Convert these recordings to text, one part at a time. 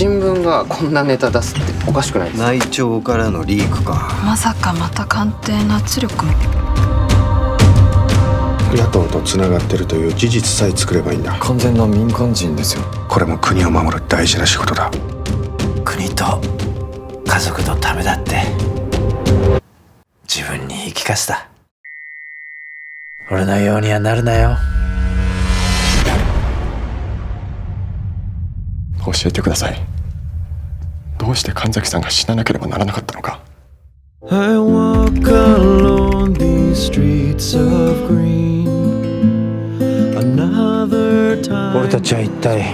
新聞がこんなネタ出すっておかしくないですか？内調からのリークか。まさかまた官邸の圧力？野党とつながってるという事実さえ作ればいいんだ。完全な民間人ですよ。これも国を守る大事な仕事だ。国と家族のためだって。自分に言い聞かせた。俺のようにはなるなよ。教えてくださいどうして神崎さんが死ななければならなかったのか？I walk along these streets of green. Another time. 俺たちは一体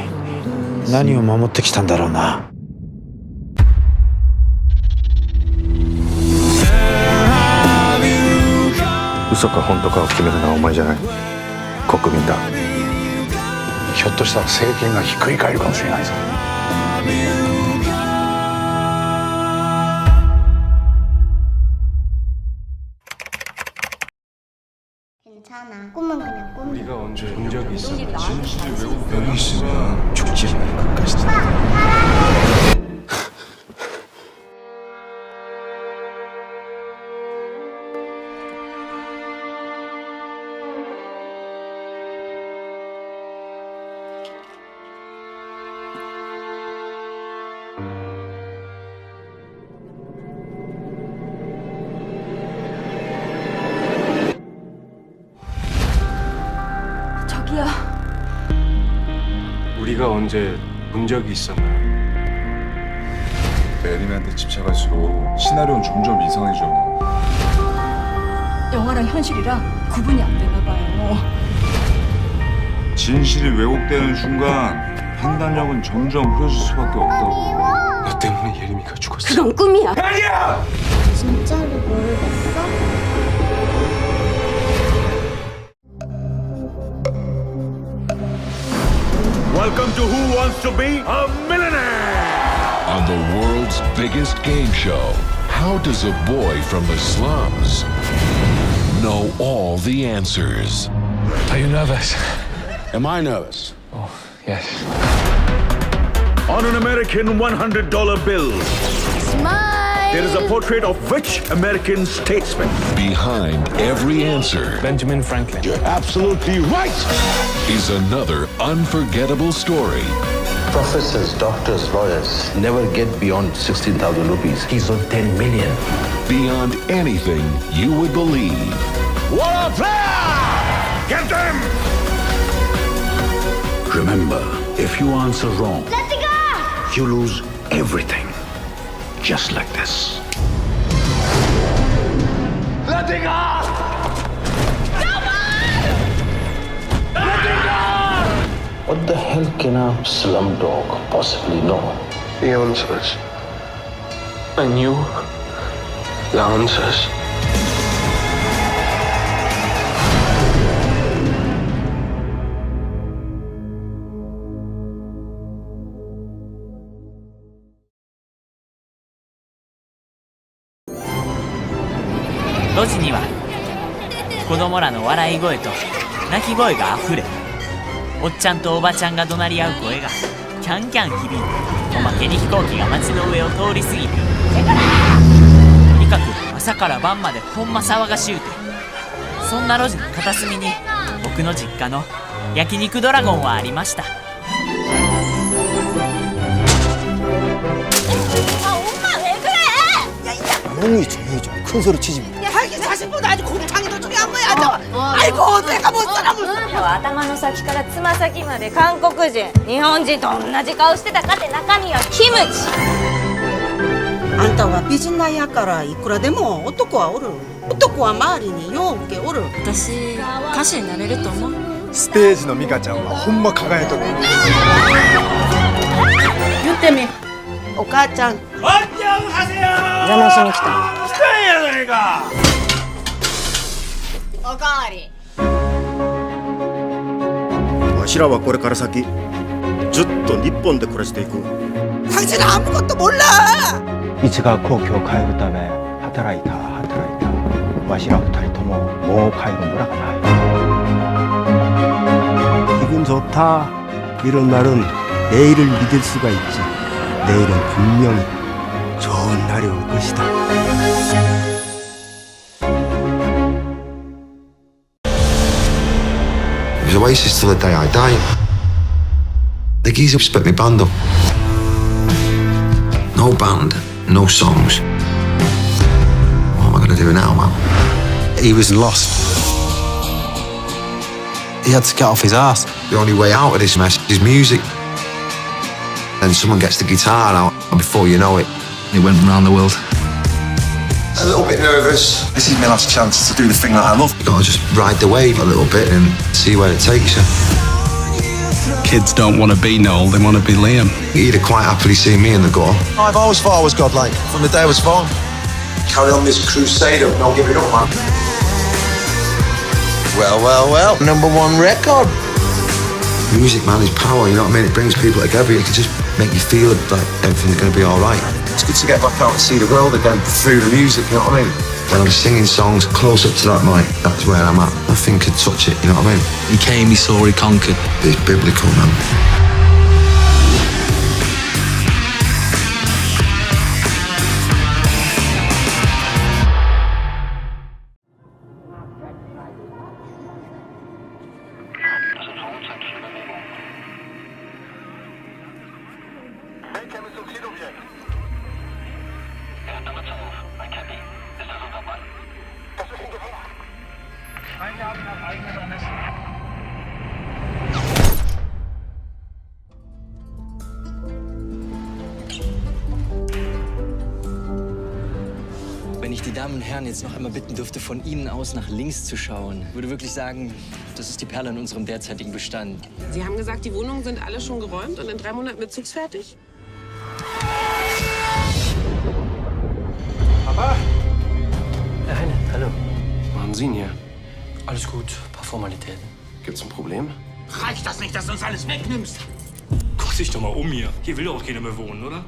何を守ってきたんだろうな？嘘か本当かを決めるのはお前じゃない。国民だ。ひょっとしたら政権がひっくり返るかもしれないぞ 괜찮아. 꿈은 그냥 꿈이야. 우리가 언제 본 적이 있어 진실이 외국 여기 있으면 죽지 말 것까지 저기요 우리가 언제 본 적이 있었나요? 에림한테 집착할수록 시나리오는 점점 이상해져. 영화랑 현실이랑 구분이 안 되나 봐요 진실이 왜곡되는 순간 판단력은 점점 흐려질 수밖에 없다고. 너 때문에 예림이가 죽었어 그건 꿈이야. 진짜로 Welcome to Who Wants to Be a Millionaire? On the world's biggest game show, how does a boy from the slums know all the answers? Are you nervous? Am I nervous? Oh, yes On an American $100 bill, Smile. There is a portrait of which American statesman? Behind every answer Benjamin Franklin You're absolutely right! is another unforgettable story. Professors, doctors, lawyers never get beyond 16,000 rupees. He's on 10 million. Beyond anything you would believe. What a player! Get them! Remember, if you answer wrong, Let it go! you lose everything. Just like this. Let it go! What the hell can a slum dog possibly know? The answers. I knew the answers. "子供らの笑い声と泣き声があふれおっちゃんとおばちゃんが怒鳴り合う声がキャンキャン響いておまけに飛行機が街の上を通り過ぎるとにかく朝から晩までほんま騒がしゅうてそんな路地の片隅に僕の実家の焼肉ドラゴンはありました 조용히 조용히 좀큰 소리 치지 마 たわ。アイコンセカモスラム頭の先からつま先まで韓国人日本人と同じ顔してたかって中身はキムチ。あんたは美人なんやからいくらでも男はおる。男は周りにようけおる。私歌手になれると思う。ステージの美香ちゃんはほんま輝いとる。言ってみ。お母ちゃん。邪魔しに来た。来たんやないか。おかわりわしらはこれから先ずっと日本で暮らしていく 당신 아무것도 몰라 いつか故郷を帰るため働いた働いたわしら二人とももう帰る村がない 기분 좋다 이런 날은 내일을 믿을 수가 있지 내일은 분명히 좋은 날이 올 것이다. It was Oasis till the day I die. The geezer split me band up. No band, no songs. What am I gonna do now, man? He was lost. He had to get off his ass. The only way out of this mess is music. Then someone gets the guitar out, and before you know it, It went round the world. A little bit nervous. This is my last chance to do the thing that I love. You gotta just ride the wave a little bit and see where it takes you. Kids don't want to be Noel, they want to be Liam. You'd have quite happily seen me in the goal. I've always thought I was godlike from the day I was born. Carry on this crusade of not giving up, man. Well, well, well. Number one record. Music, man, is power, you know what I mean? It brings people together. It can just make you feel like everything's going to be all right. It's good to get back out and see the world again through the music, you know what I mean? When I'm singing songs close up to that mic, that's where I'm at. Nothing could touch it, you know what I mean? He came, he saw, he conquered. It's biblical, man. Wenn ich die Damen und Herren jetzt noch einmal bitten dürfte, von Ihnen aus nach links zu schauen, würde wirklich sagen, das ist die Perle in unserem derzeitigen Bestand. Sie haben gesagt, die Wohnungen sind alle schon geräumt und in drei Monaten bezugsfertig. Herr Sie denn hier? Alles gut, paar Formalitäten. Gibt's ein Problem? Reicht das nicht, dass du uns alles wegnimmst? Guck dich doch mal um hier. Hier will doch auch keiner mehr wohnen, oder?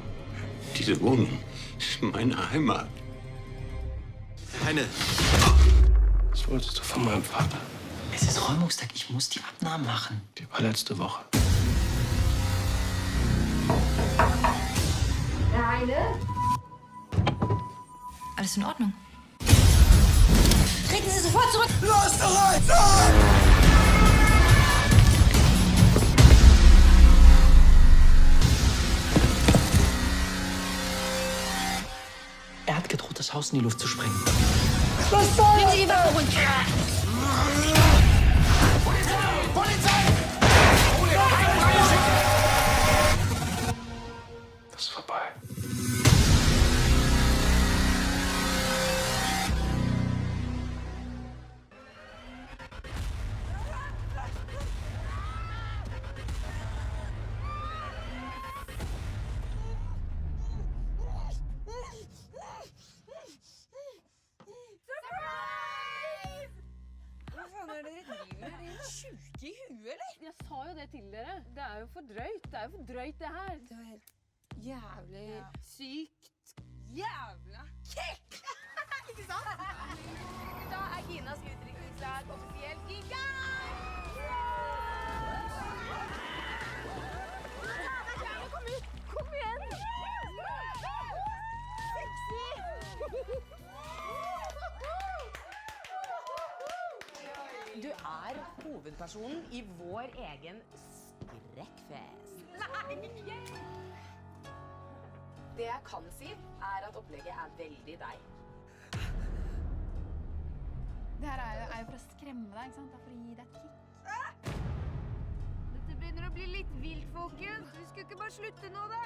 Diese Wohnung ist meine Heimat. Heine. Was wolltest du von meinem Vater? Es ist Räumungstag, ich muss die Abnahmen machen. Die war letzte Woche. Alles in Ordnung. Treten Sie sofort zurück! Er hat gedroht, das Haus in die Luft zu sprengen. Nehmen Sie die Waffe runter! Das Jeg sa jo det til dere. Det er jo for drøyt. Det er jo for drøyt, det her. Det var helt jævlig sykt. Jævla kekk! Ikke sant? Da er Kinas utdrikningslag offisielt i gang! Kom igjen! Sexy! Du er hovedpersonen i vår egen skrekkfest. Det jeg kan si, er at opplegget er veldig deg. Det her er jo, er jo for å skremme deg, ikke sant? Det er for å gi deg et kick. Dette begynner å bli litt vilt, folkens. Vi skulle ikke bare slutte nå, da?